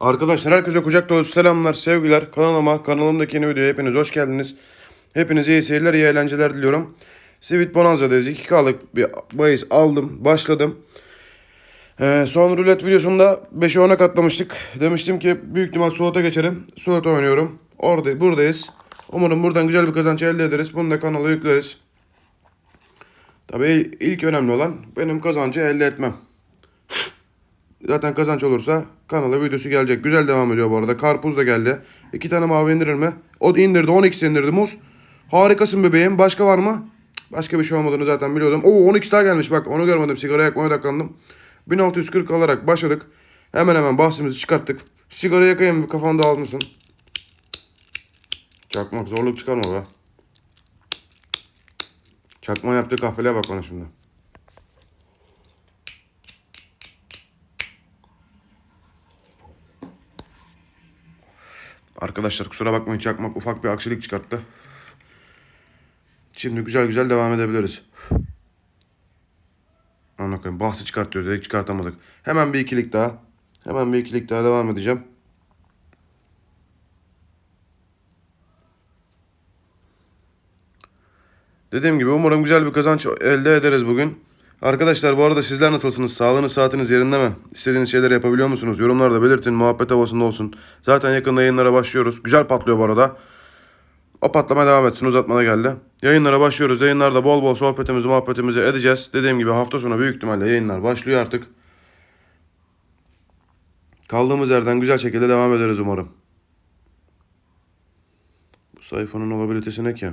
Arkadaşlar herkese kucak dolusu selamlar, sevgiler. Kanalıma, kanalımdaki yeni videoya hepiniz hoş geldiniz. Hepinize iyi seyirler, iyi eğlenceler diliyorum. Sweet Bonanza'dayız. 2K'lık bir bahis aldım, başladım. Ee, son rulet videosunda 5'e 10'a katlamıştık. Demiştim ki büyük ihtimal slota geçerim. Slota oynuyorum. Orada, buradayız. Umarım buradan güzel bir kazanç elde ederiz. Bunu da kanala yükleriz. Tabii ilk önemli olan benim kazancı elde etmem. Zaten kazanç olursa kanala videosu gelecek. Güzel devam ediyor bu arada. Karpuz da geldi. İki tane mavi indirir mi? O indirdi. 12 indirdi muz. Harikasın bebeğim. Başka var mı? Başka bir şey olmadığını zaten biliyordum. Oo 12 daha gelmiş bak onu görmedim. Sigara yakmaya odaklandım. 1640 alarak başladık. Hemen hemen bahsimizi çıkarttık. Sigara yakayım bir kafan dağılmasın. Çakmak zorluk çıkarma be. Çakma yaptığı kahveliğe bak bana şimdi. Arkadaşlar kusura bakmayın çakmak ufak bir aksilik çıkarttı. Şimdi güzel güzel devam edebiliriz. Anla koyayım. Bahtı çıkartıyoruz dedik çıkartamadık. Hemen bir ikilik daha. Hemen bir ikilik daha devam edeceğim. Dediğim gibi umarım güzel bir kazanç elde ederiz bugün. Arkadaşlar bu arada sizler nasılsınız? Sağlığınız saatiniz yerinde mi? İstediğiniz şeyleri yapabiliyor musunuz? Yorumlarda belirtin. Muhabbet havasında olsun. Zaten yakında yayınlara başlıyoruz. Güzel patlıyor bu arada. O patlamaya devam etsin. Uzatmada geldi. Yayınlara başlıyoruz. Yayınlarda bol bol sohbetimizi muhabbetimizi edeceğiz. Dediğim gibi hafta sonu büyük ihtimalle yayınlar başlıyor artık. Kaldığımız yerden güzel şekilde devam ederiz umarım. Bu sayfanın olabilitesi ne ki?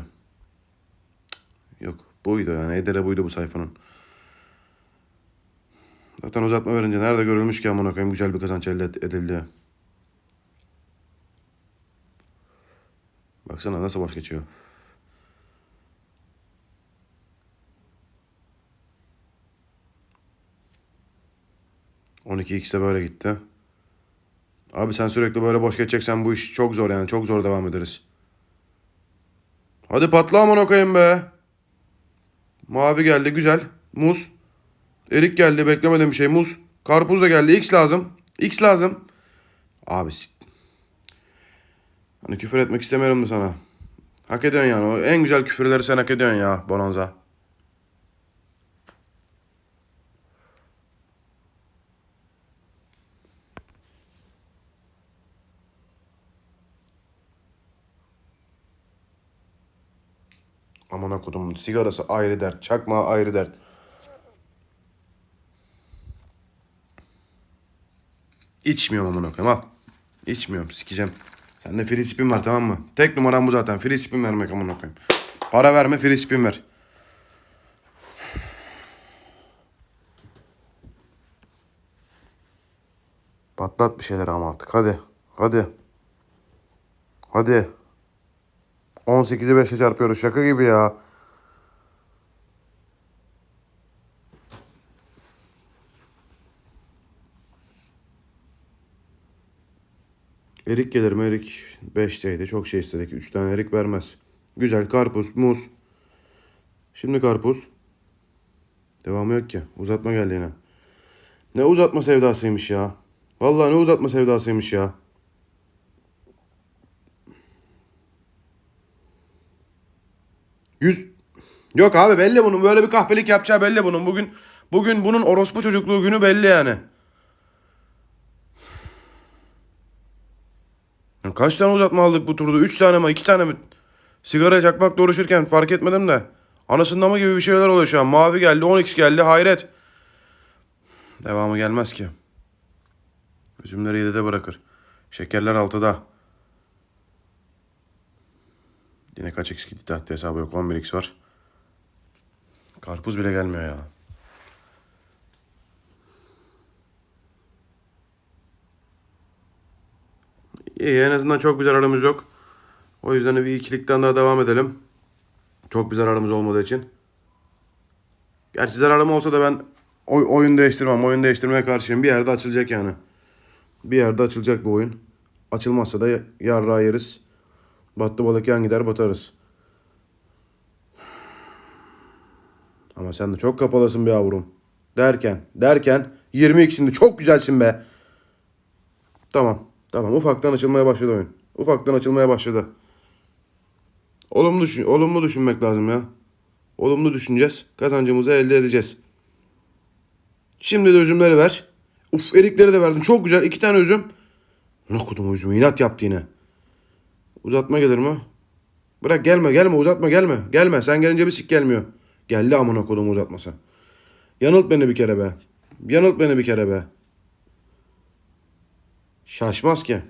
Yok buydu yani. Edere buydu bu sayfanın. Zaten uzatma verince nerede görülmüş ki amına koyayım güzel bir kazanç elde ed- edildi. Baksana nasıl boş geçiyor. On iki x de böyle gitti. Abi sen sürekli böyle boş geçeceksen bu iş çok zor yani. Çok zor devam ederiz. Hadi patla amına koyayım be. Mavi geldi güzel. Muz. Erik geldi beklemedim bir şey. Muz. Karpuz da geldi. X lazım. X lazım. Abi Hani küfür etmek istemiyorum da sana. Hak ediyorsun yani. O en güzel küfürleri sen hak ediyorsun ya Bonanza. Aman okudum. Sigarası ayrı dert. Çakma ayrı dert. İçmiyorum amına koyayım al. İçmiyorum sikeceğim. Sende free spin var tamam mı? Tek numaram bu zaten. Free spin vermek amına koyayım. Para verme free spin ver. Patlat bir şeyler ama artık hadi. Hadi. Hadi. 18'i 5'e çarpıyoruz şaka gibi ya. Erik gelir mi? Erik 5'teydi. Çok şey istedik. 3 tane erik vermez. Güzel karpuz, muz. Şimdi karpuz. Devamı yok ki. Uzatma geldi yine. Ne uzatma sevdasıymış ya. Vallahi ne uzatma sevdasıymış ya. Yüz... Yok abi belli bunun. Böyle bir kahpelik yapacağı belli bunun. Bugün bugün bunun orospu çocukluğu günü belli yani. Kaç tane uzatma aldık bu turda? Üç tane mi? iki tane mi? Sigara çakmakla uğraşırken fark etmedim de. Anasından mı gibi bir şeyler oluyor şu an. Mavi geldi, 10x geldi. Hayret. Devamı gelmez ki. Üzümleri 7'de bırakır. Şekerler 6'da. Yine kaç x gitti hesabı yok. 11x var. Karpuz bile gelmiyor ya. İyi en azından çok bir zararımız yok. O yüzden bir ikilikten daha devam edelim. Çok bir zararımız olmadığı için. Gerçi zararım olsa da ben oy- oyun değiştirmem. Oyun değiştirmeye karşıyım. Bir yerde açılacak yani. Bir yerde açılacak bu oyun. Açılmazsa da yarrağı yeriz. Battı balık yan gider batarız. Ama sen de çok kapalısın be yavrum. Derken, derken 20 şimdi çok güzelsin be. Tamam. Tamam ufaktan açılmaya başladı oyun. Ufaktan açılmaya başladı. Olumlu düşün, olumlu düşünmek lazım ya. Olumlu düşüneceğiz. Kazancımızı elde edeceğiz. Şimdi de üzümleri ver. Uf erikleri de verdin. Çok güzel. iki tane üzüm. Ne okudum o üzümü. İnat yaptı yine. Uzatma gelir mi? Bırak gelme gelme uzatma gelme. Gelme sen gelince bir sik gelmiyor. Geldi amına kodum uzatmasa. Yanılt beni bir kere be. Yanılt beni bir kere be. Şaşmaz ki.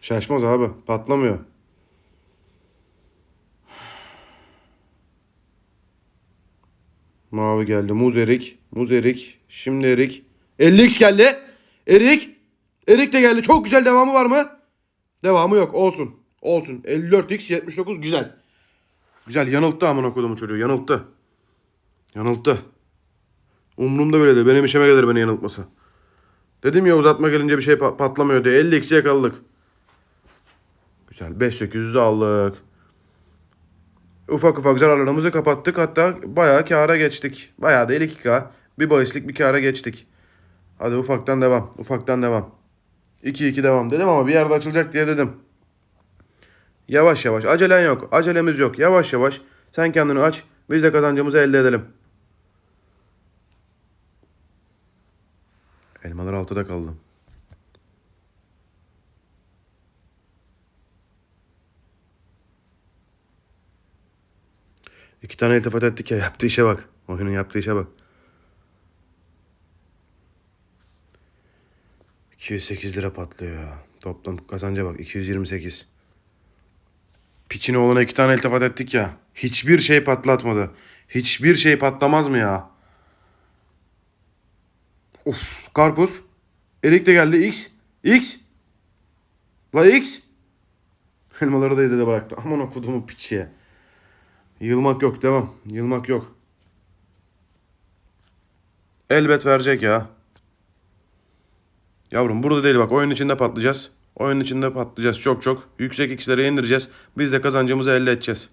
Şaşmaz abi. Patlamıyor. Mavi geldi. Muz erik. Muz erik. Şimdi erik. 50x geldi. Erik. Erik de geldi. Çok güzel devamı var mı? Devamı yok. Olsun. Olsun. 54x 79 güzel. Güzel yanılttı amına kodumun çocuğu. Yanılttı. Yanılttı. Umrumda böyle benim işime gelir beni yanıltması. Dedim ya uzatma gelince bir şey pa- patlamıyor diye. 50 yakaladık. Güzel. 5800'ü aldık. Ufak ufak zararlarımızı kapattık. Hatta bayağı kâra geçtik. Bayağı değil 2K. Bir bahislik bir kâra geçtik. Hadi ufaktan devam. Ufaktan devam. 2-2 devam dedim ama bir yerde açılacak diye dedim. Yavaş yavaş. Acelen yok. Acelemiz yok. Yavaş yavaş. Sen kendini aç. Biz de kazancımızı elde edelim. Elmalar altıda kaldı. İki tane iltifat ettik ya. Yaptığı işe bak. Oyunun yaptığı işe bak. 208 lira patlıyor ya. Toplam kazanca bak 228. Piçine olana iki tane iltifat ettik ya. Hiçbir şey patlatmadı. Hiçbir şey patlamaz mı ya? Of karpuz. Erik de geldi. X. X. La X. Elmaları da yedi bıraktı. Aman okudumu piçiye. Yılmak yok devam. Yılmak yok. Elbet verecek ya. Yavrum burada değil bak oyun içinde patlayacağız. Oyun içinde patlayacağız çok çok. Yüksek x'lere indireceğiz. Biz de kazancımızı elde edeceğiz.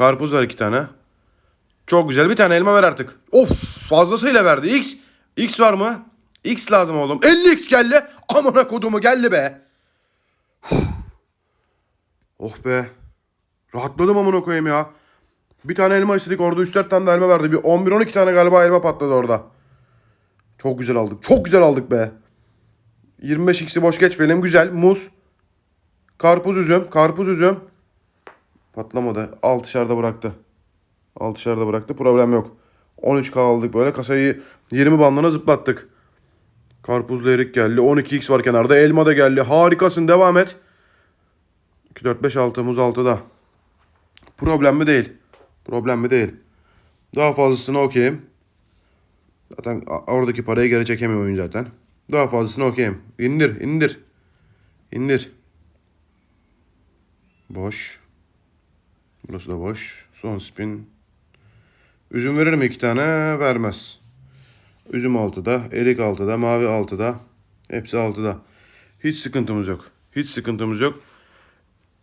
Karpuz var iki tane. Çok güzel bir tane elma ver artık. Of fazlasıyla verdi. X. X var mı? X lazım oğlum. 50x geldi. Amına kodumu geldi be. Oh be. Rahatladım amına koyayım ya. Bir tane elma istedik orada 3-4 tane de elma verdi. Bir 11-12 tane galiba elma patladı orada. Çok güzel aldık. Çok güzel aldık be. 25x'i boş geçmeyelim. Güzel. Muz. Karpuz üzüm. Karpuz üzüm. Patlamadı. Altışarda bıraktı. Altışarda bıraktı. Problem yok. 13k aldık böyle. Kasayı 20 bandına zıplattık. Karpuzlu erik geldi. 12x var kenarda. Elma da geldi. Harikasın. Devam et. 2, 4, 5, 6. Muz 6'da. Problem mi değil. Problem mi değil. Daha fazlasını okeyim. Zaten oradaki parayı geri çekemiyor oyun zaten. Daha fazlasını okeyim. İndir, indir. İndir. Boş. Burası da boş. Son spin. Üzüm verir mi iki tane? Vermez. Üzüm altıda, erik altıda, mavi altıda. Hepsi altıda. Hiç sıkıntımız yok. Hiç sıkıntımız yok.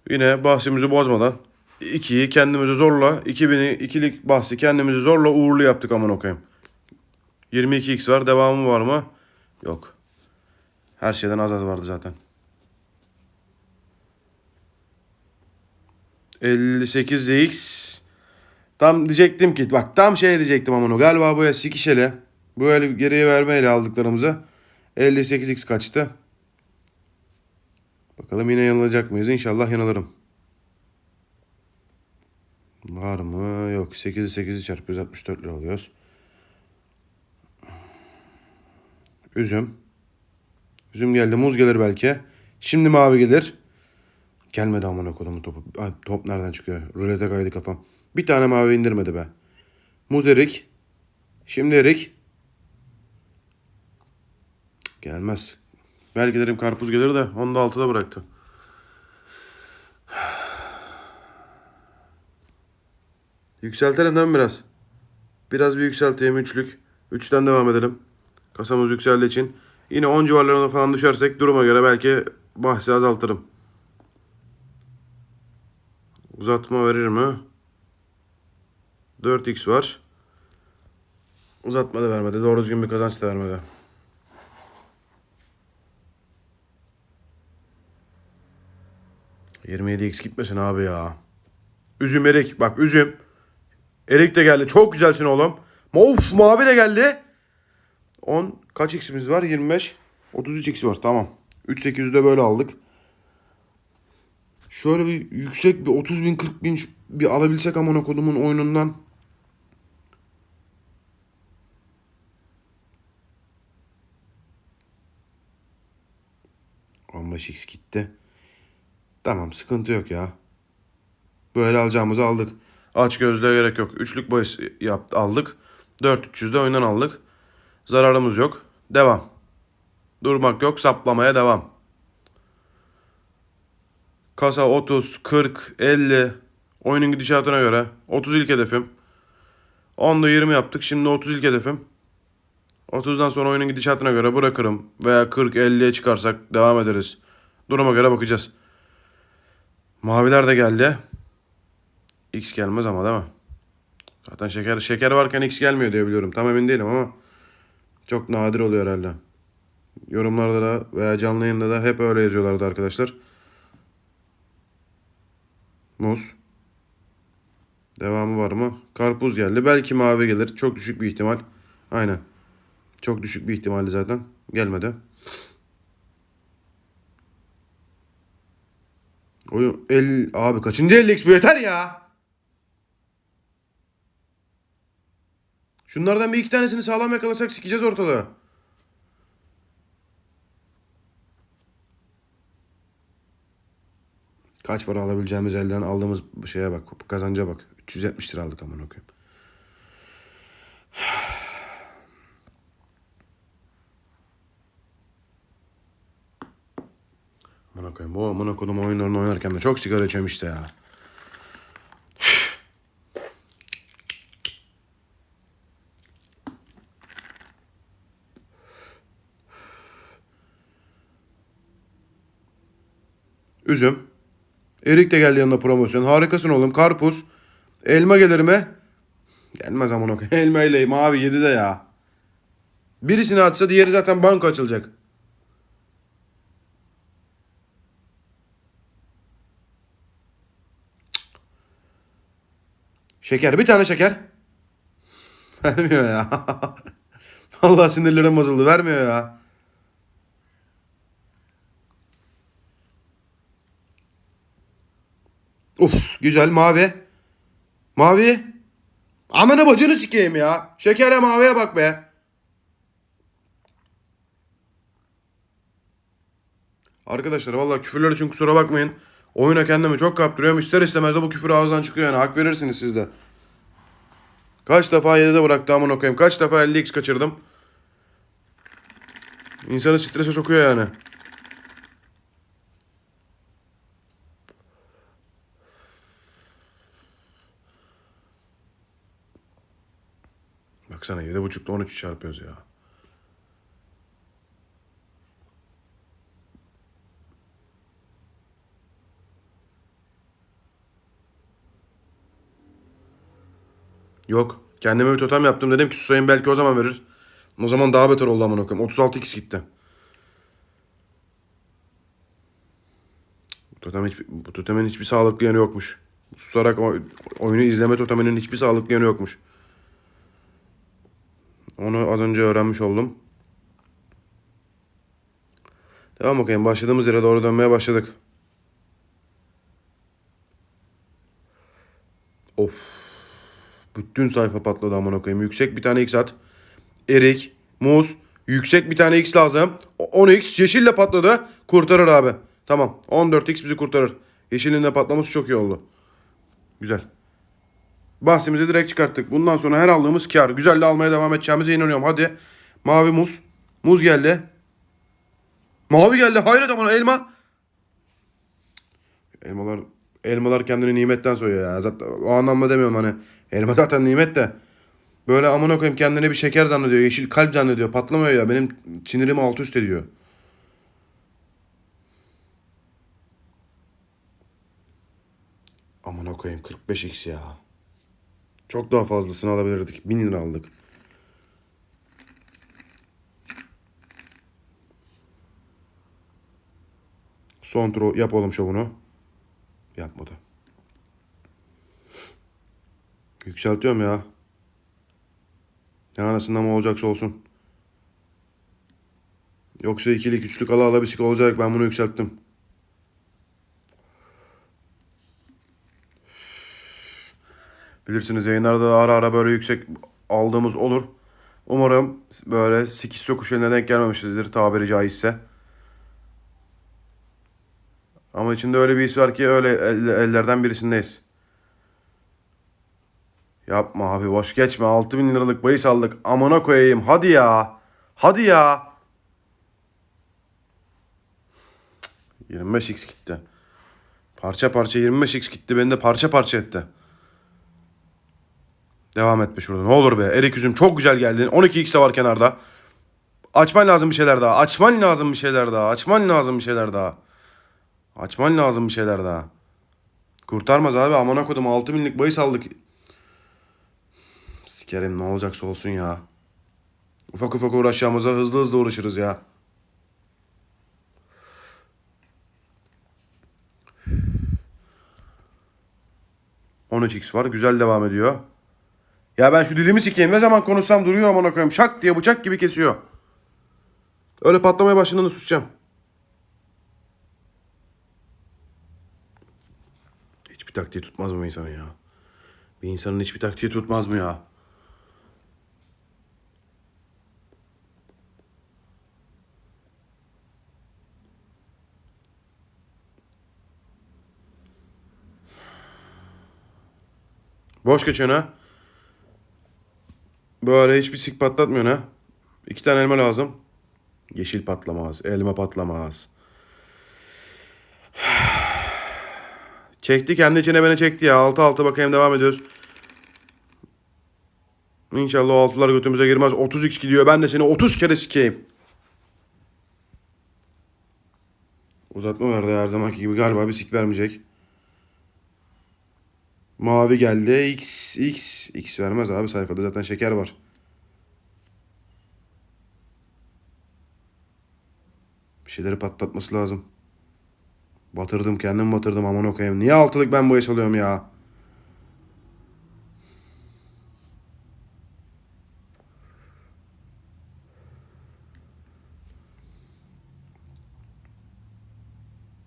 Yine bahsimizi bozmadan 2'yi kendimizi zorla 2000'i ikilik bahsi kendimizi zorla uğurlu yaptık aman okuyayım. 22x var. Devamı var mı? Yok. Her şeyden az az vardı zaten. 58x. Tam diyecektim ki bak tam şey diyecektim aman o. Galiba bu el sikişele. Bu el geriye vermeyle aldıklarımızı. 58x kaçtı. Bakalım yine yanılacak mıyız? İnşallah yanılırım. Var mı? Yok. 8'i 8'i çarpıyoruz. 64 lira alıyoruz. Üzüm. Üzüm geldi. Muz gelir belki. Şimdi mavi gelir. Gelmedi amına kodumun topu. Ay, top nereden çıkıyor? Rulete kaydı kafam. Bir tane mavi indirmedi be. Muz erik. Şimdi erik. Gelmez. Belki derim karpuz gelir de onu da altıda bıraktı. Yükseltelim değil mi biraz? Biraz bir yükselteyim üçlük. Üçten devam edelim. Kasamız yükseldiği için. Yine 10 civarlarına falan düşersek duruma göre belki bahsi azaltırım. Uzatma verir mi? 4x var. Uzatma da vermedi. Doğru düzgün bir kazanç da vermedi. ...27 x gitmesin abi ya. Üzüm erik. Bak üzüm. Erik de geldi. Çok güzelsin oğlum. Of mavi de geldi. 10 kaç x'imiz var? 25. 33 x var. Tamam. 3800'ü de böyle aldık. Şöyle bir yüksek bir 30 bin 40 bin bir alabilsek amına kodumun oyunundan. x gitti. Tamam sıkıntı yok ya. Böyle alacağımızı aldık. Aç gözlüğe gerek yok. Üçlük bahis yaptı, aldık. 4300'de oyundan aldık. Zararımız yok. Devam. Durmak yok. Saplamaya devam. Kasa 30, 40, 50. Oyunun gidişatına göre. 30 ilk hedefim. 10'da 20 yaptık. Şimdi 30 ilk hedefim. 30'dan sonra oyunun gidişatına göre bırakırım. Veya 40-50'ye çıkarsak devam ederiz. Duruma göre bakacağız. Maviler de geldi. X gelmez ama değil mi? Zaten şeker şeker varken X gelmiyor diye biliyorum. Tam emin değilim ama çok nadir oluyor herhalde. Yorumlarda da veya canlı yayında da hep öyle yazıyorlardı arkadaşlar. Muz. Devamı var mı? Karpuz geldi. Belki mavi gelir. Çok düşük bir ihtimal. Aynen. Çok düşük bir ihtimaldi zaten. Gelmedi. Oyun el abi kaçıncı 50x bu yeter ya. Şunlardan bir iki tanesini sağlam yakalasak sikeceğiz ortalığı. Kaç para alabileceğimiz elden aldığımız şeye bak. Kazanca bak. 370 lira aldık aman okuyayım. Aman okuyayım. Bu aman okudum oyunlarını oynarken de çok sigara içiyorum işte ya. Üzüm. Erik de geldi yanına promosyon. Harikasın oğlum. Karpuz. Elma gelir mi? Gelmez amına koyayım. Elma ile mavi yedi de ya. Birisini atsa diğeri zaten banka açılacak. Şeker. Bir tane şeker. Vermiyor ya. Allah sinirlerim bozuldu. Vermiyor ya. Uf güzel mavi. Mavi. Amına bacını sikeyim ya. Şekere maviye bak be. Arkadaşlar vallahi küfürler için kusura bakmayın. Oyuna kendimi çok kaptırıyorum. İster istemez de bu küfür ağızdan çıkıyor yani. Hak verirsiniz siz de. Kaç defa 7'de bıraktı amına koyayım. Kaç defa 50x kaçırdım. İnsanı strese sokuyor yani. Baksana 7.5'da 13 çarpıyoruz ya. Yok. Kendime bir totem yaptım. Dedim ki susayım belki o zaman verir. O zaman daha beter oldu aman okuyayım. 36 x gitti. Bu, totem hiç, bu totemin hiçbir sağlıklı yanı yokmuş. Susarak oyunu izleme toteminin hiçbir sağlıklı yanı yokmuş. Onu az önce öğrenmiş oldum. Devam bakayım. Başladığımız yere doğru dönmeye başladık. Of. Bütün sayfa patladı amına koyayım. Yüksek bir tane X at. Erik, muz, yüksek bir tane X lazım. O- 10X yeşille patladı. Kurtarır abi. Tamam. 14X bizi kurtarır. Yeşilin de patlaması çok iyi oldu. Güzel. Bahsimizi direkt çıkarttık. Bundan sonra her aldığımız kar. Güzel de almaya devam edeceğimize inanıyorum. Hadi. Mavi muz. Muz geldi. Mavi geldi. Hayret aman elma. Elmalar elmalar kendini nimetten soyuyor ya. Zaten o anlamda demiyorum hani. Elma zaten nimet de. Böyle amına koyayım kendini bir şeker zannediyor. Yeşil kalp zannediyor. Patlamıyor ya. Benim sinirimi alt üst ediyor. Amına koyayım 45x ya. Çok daha fazlasını alabilirdik. 1000 lira aldık. Son turu yap oğlum şovunu. Yapmadı. Yükseltiyorum ya. Ne arasında mı olacaksa olsun. Yoksa ikilik üçlük ala ala bir şey olacak. Ben bunu yükselttim. Bilirsiniz yayınlarda ara ara böyle yüksek aldığımız olur. Umarım böyle sikiz yokuş eline denk gelmemişizdir tabiri caizse. Ama içinde öyle bir his var ki öyle el- ellerden birisindeyiz. Yapma abi boş geçme. 6000 liralık bahis aldık. Amına koyayım. Hadi ya. Hadi ya. Cık, 25x gitti. Parça parça 25x gitti. Beni de parça parça etti. Devam etme şurada. Ne olur be. Erik üzüm çok güzel geldin. 12x de var kenarda. Açman lazım bir şeyler daha. Açman lazım bir şeyler daha. Açman lazım bir şeyler daha. Açman lazım bir şeyler daha. Kurtarmaz abi. Amına kodum 6 binlik bahis aldık. Sikerim ne olacaksa olsun ya. Ufak ufak uğraşacağımıza hızlı hızlı uğraşırız ya. x var. Güzel devam ediyor. Ya ben şu dilimi sikeyim. Ne zaman konuşsam duruyor amına koyayım. Şak diye bıçak gibi kesiyor. Öyle patlamaya başladığında susacağım. Hiçbir taktiği tutmaz mı insanın ya? Bir insanın hiçbir taktiği tutmaz mı ya? Boş geçiyor ha. Böyle hiçbir sik patlatmıyor ha. İki tane elma lazım. Yeşil patlamaz. Elma patlamaz. Çekti kendi içine beni çekti ya. 6-6 bakayım devam ediyoruz. İnşallah o altılar götümüze girmez. 30x gidiyor. Ben de seni 30 kere sikeyim. Uzatma verdi her zamanki gibi. Galiba bir sik vermeyecek. Mavi geldi. X, X. X vermez abi sayfada zaten şeker var. Bir şeyleri patlatması lazım. Batırdım kendim batırdım aman okuyayım. Niye altılık ben bu yaş alıyorum ya?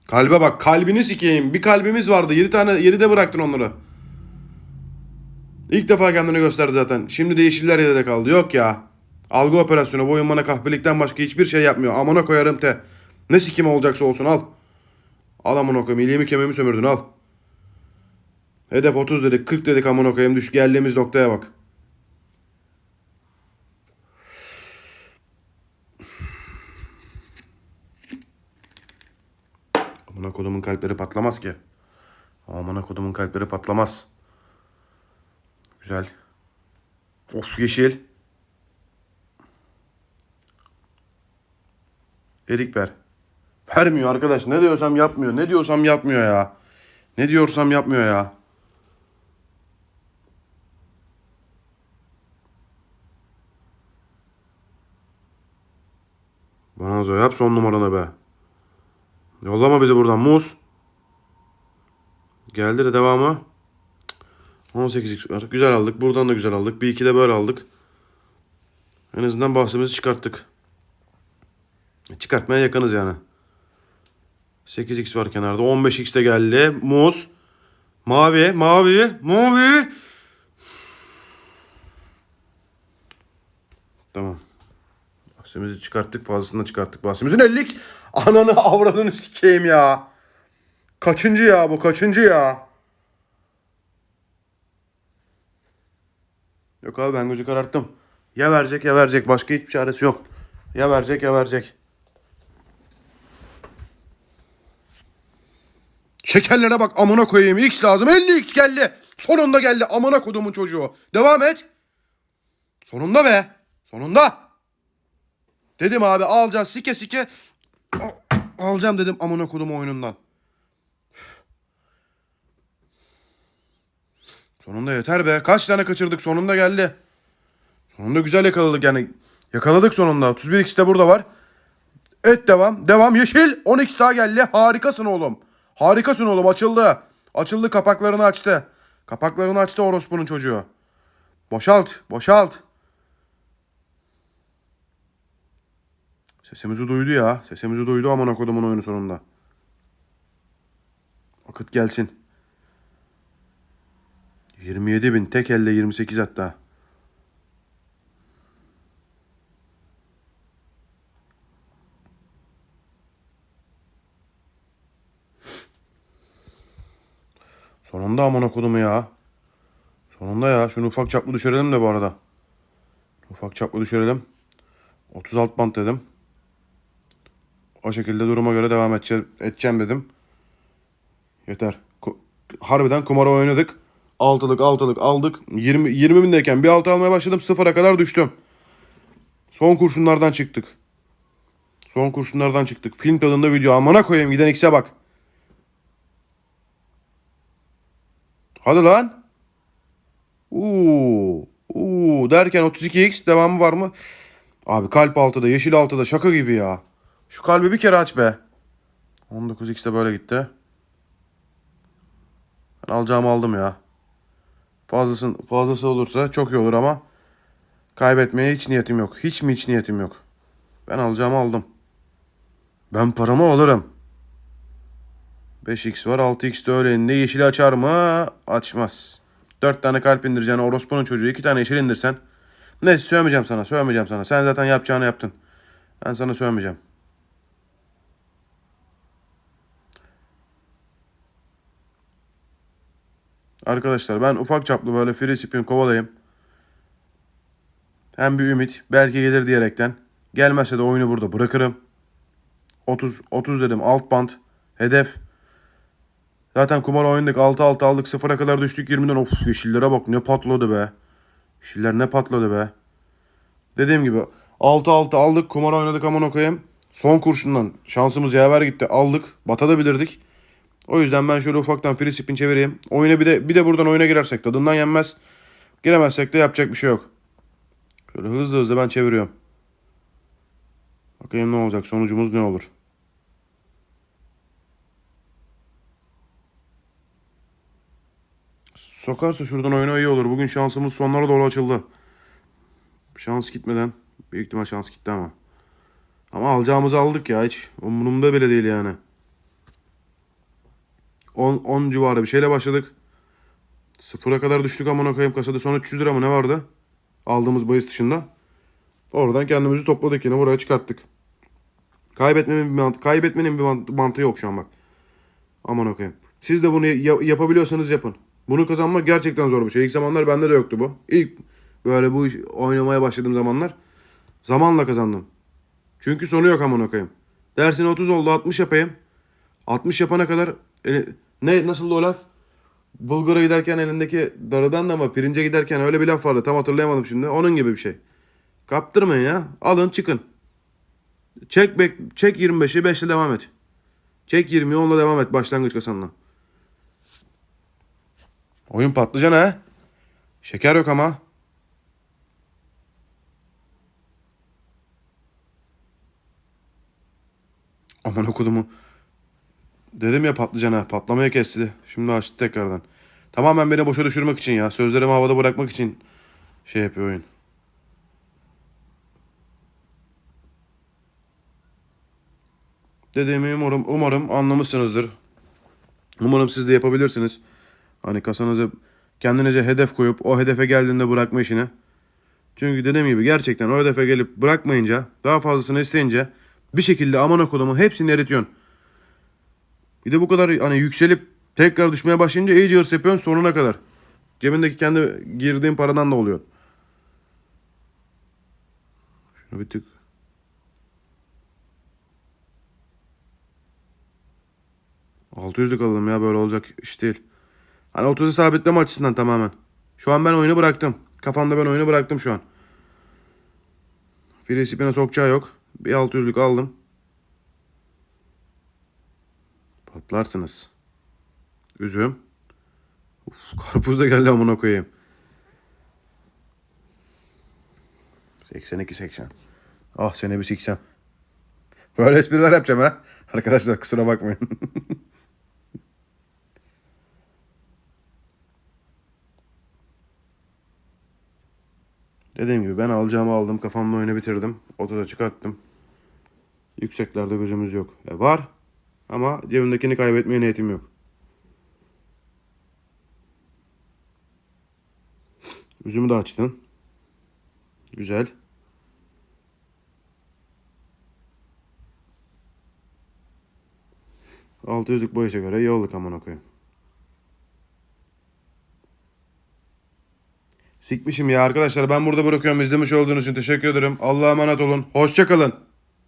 Kalbe bak kalbini sikeyim. Bir kalbimiz vardı. 7 tane 7'de bıraktın onları. İlk defa kendini gösterdi zaten. Şimdi de yeşiller 7'de kaldı. Yok ya. Algı operasyonu bu oyun bana kahpelikten başka hiçbir şey yapmıyor. Amına koyarım te. Ne sikim olacaksa olsun al. Al amına koyayım. İliğimi kemiğimi sömürdün al. Hedef 30 dedik 40 dedik amına koyayım. Düş geldiğimiz noktaya bak. Amına kodumun kalpleri patlamaz ki. Amına kodumun kalpleri patlamaz. Güzel. Of yeşil. Erik ver. Vermiyor arkadaş. Ne diyorsam yapmıyor. Ne diyorsam yapmıyor ya. Ne diyorsam yapmıyor ya. Bana yap son numarana be. Yollama bizi buradan muz. Geldi de devamı. 18x var. Güzel aldık. Buradan da güzel aldık. Bir iki de böyle aldık. En azından bahsimizi çıkarttık. Çıkartmaya yakınız yani. 8x var kenarda. 15x de geldi. Muz. Mavi. Mavi. Mavi. Tamam. Bahsimizi çıkarttık. Fazlasını çıkarttık. Bahsimizin 50x. Ananı avradını sikeyim ya. Kaçıncı ya bu? Kaçıncı ya? Yok abi ben gözü kararttım. Ya verecek ya verecek. Başka hiçbir çaresi yok. Ya verecek ya verecek. Şekerlere bak amına koyayım. X lazım. 50x geldi. Sonunda geldi. Amına kodumun çocuğu. Devam et. Sonunda be. Sonunda. Dedim abi alacağız sike sike. Al- Alacağım dedim amına kodum oyunundan. Sonunda yeter be. Kaç tane kaçırdık sonunda geldi. Sonunda güzel yakaladık yani. Yakaladık sonunda. 31 x de burada var. Et devam. Devam. Yeşil. 10x daha geldi. Harikasın oğlum. Harikasın oğlum. Açıldı. Açıldı. Kapaklarını açtı. Kapaklarını açtı orospunun çocuğu. Boşalt. Boşalt. Sesimizi duydu ya. Sesimizi duydu aman kodumun oyunu sonunda. Vakit gelsin. 27 bin. Tek elde 28 hatta. Sonunda amına kodumu ya. Sonunda ya. Şunu ufak çaplı düşürelim de bu arada. Ufak çaplı düşürelim. 30 alt bant dedim. O şekilde duruma göre devam edeceğim, edeceğim dedim. Yeter. Harbiden kumara oynadık. Altılık altılık aldık. 20, 20 bindeyken bir altı almaya başladım. Sıfıra kadar düştüm. Son kurşunlardan çıktık. Son kurşunlardan çıktık. Film tadında video. Amına koyayım giden X'e bak. Hadi lan. Uuu. Uuu derken 32x devamı var mı? Abi kalp altıda, yeşil altıda şaka gibi ya. Şu kalbi bir kere aç be. 19x de böyle gitti. Ben alacağımı aldım ya. Fazlası, fazlası olursa çok iyi olur ama kaybetmeye hiç niyetim yok. Hiç mi hiç niyetim yok. Ben alacağımı aldım. Ben paramı alırım. 5x var 6x de öyle indi. Yeşili açar mı? Açmaz. 4 tane kalp indireceksin. Orospu'nun çocuğu 2 tane yeşil indirsen. Neyse söylemeyeceğim sana. Söylemeyeceğim sana. Sen zaten yapacağını yaptın. Ben sana söylemeyeceğim. Arkadaşlar ben ufak çaplı böyle free spin kovalayayım. Hem bir ümit belki gelir diyerekten. Gelmezse de oyunu burada bırakırım. 30 30 dedim alt band hedef. Zaten kumar oynadık 6 6 aldık 0'a kadar düştük 20'den of yeşillere bak ne patladı be. Yeşiller ne patladı be. Dediğim gibi 6 6 aldık kumar oynadık aman koyayım. Son kurşundan şansımız yaver gitti aldık batabilirdik. O yüzden ben şöyle ufaktan free spin çevireyim. Oyuna bir de bir de buradan oyuna girersek tadından yenmez. Giremezsek de yapacak bir şey yok. Şöyle hızlı hızlı ben çeviriyorum. Bakayım ne olacak sonucumuz ne olur. Sokarsa şuradan oyuna iyi olur. Bugün şansımız sonlara doğru açıldı. Şans gitmeden. Büyük ihtimal şans gitti ama. Ama alacağımızı aldık ya hiç. Umurumda bile değil yani. 10, 10 civarı bir şeyle başladık. Sıfıra kadar düştük amına koyayım kasada. Son 300 lira mı ne vardı? Aldığımız bahis dışında. Oradan kendimizi topladık yine buraya çıkarttık. Kaybetmenin bir mantı, kaybetmenin bir mant- mantığı yok şu an bak. Aman okuyayım. Siz de bunu ya- yapabiliyorsanız yapın. Bunu kazanmak gerçekten zor bir şey. İlk zamanlar bende de yoktu bu. İlk böyle bu oynamaya başladığım zamanlar zamanla kazandım. Çünkü sonu yok aman okuyayım. Dersin 30 oldu 60 yapayım. 60 yapana kadar ne nasıl o laf? Bulgara giderken elindeki darıdan da mı pirince giderken öyle bir laf vardı tam hatırlayamadım şimdi. Onun gibi bir şey. Kaptırmayın ya. Alın çıkın. Çek bek çek 25'i 5'le devam et. Çek 20'yi 10'la devam et başlangıç kasanla. Oyun patlıcan ha. Şeker yok ama. Aman okudumu. Dedim ya patlıcan ha. Patlamaya kesti. Şimdi açtı tekrardan. Tamamen beni boşa düşürmek için ya. Sözlerimi havada bırakmak için şey yapıyor oyun. Dediğimi umarım, umarım anlamışsınızdır. Umarım siz de yapabilirsiniz. Hani kasanıza kendinize hedef koyup o hedefe geldiğinde bırakma işini. Çünkü dediğim gibi gerçekten o hedefe gelip bırakmayınca daha fazlasını isteyince bir şekilde aman okulumun hepsini eritiyorsun. Bir de bu kadar hani yükselip tekrar düşmeye başlayınca iyice hırs yapıyorsun sonuna kadar. Cebindeki kendi girdiğin paradan da oluyor. Şunu bir tık. Altı alalım ya böyle olacak iş değil. Hani 30'u sabitleme açısından tamamen. Şu an ben oyunu bıraktım. Kafamda ben oyunu bıraktım şu an. Free spin'e sokacağı yok. Bir 600'lük aldım. Patlarsınız. Üzüm. Uf, karpuz da geldi amına koyayım. 82 80. Ah sene bir 80. Böyle espriler yapacağım ha. Arkadaşlar kusura bakmayın. Dediğim gibi ben alacağımı aldım. Kafamla oyunu bitirdim. Otoda çıkarttım. Yükseklerde gözümüz yok. E var ama cebimdekini kaybetmeye niyetim yok. Üzümü de açtın. Güzel. Altı yüzlük boyuşa göre iyi olduk aman koyayım. Sikmişim ya arkadaşlar ben burada bırakıyorum izlemiş olduğunuz için teşekkür ederim. Allah'a emanet olun. Hoşçakalın.